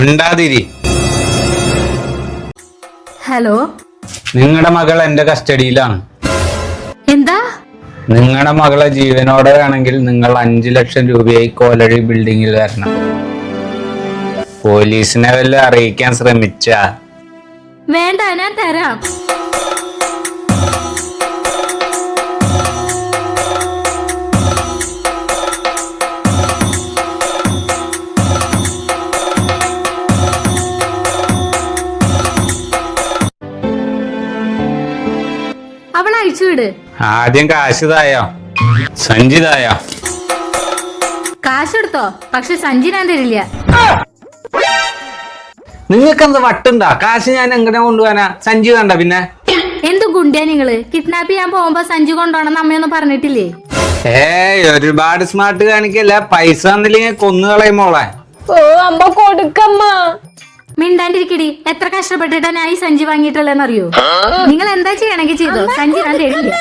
മിണ്ടാതിരി. Hello? നിങ്ങളുടെ മകൾ എന്റെ കസ്റ്റഡിയിലാണ്. എന്താ? നിങ്ങളുടെ മകളെ ജീവനോടെ വേണമെങ്കിൽ നിങ്ങൾ അഞ്ചു ലക്ഷം രൂപയായി കോലഴി ബിൽഡിങ്ങിൽ വരണം. പോലീസിനെ വല്ല അറിയിക്കാൻ ശ്രമിച്ച? വേണ്ട ഞാൻ തരാം. അവൾ അഴിച്ചുവിട് ആദ്യം കാശുതായോ സഞ്ജിതായോ കാശെടുത്തോ പക്ഷെ സഞ്ചി ഞാൻ തരില്ല. നിങ്ങൾക്ക് എന്താ വട്ടുണ്ടാ? കാശ് ഞാൻ എങ്ങനെ കൊണ്ടുപോകാനാ? സഞ്ചി വേണ്ട പിന്നെ. എന്ത് ഗുണ്ടിയാ നിങ്ങൾ? കിഡ്നാപ്പ് ചെയ്യാൻ പോകുമ്പോ സഞ്ചി കൊണ്ടോണം അമ്മയൊന്നും പറഞ്ഞിട്ടില്ലേ? ഏയ് ഒരുപാട് സ്മാർട്ട് കാണിക്കല്ല? പൈസ തന്നില്ലെങ്കിൽ കൊന്നു കളയുമോളെ ഓ അമ്മ കൊടുക്കമ്മ. മിണ്ടാണ്ടിരിക്കടി. എത്ര കഷ്ടപ്പെട്ടിട്ടാ ഞാൻ ഈ സഞ്ചി വാങ്ങിയിട്ടുള്ളതെന്ന് അറിയോ നിങ്ങൾ എന്താ ചെയ്യണമെങ്കിൽ ചെയ്തോ സഞ്ചി ഞാൻ തരില്ല.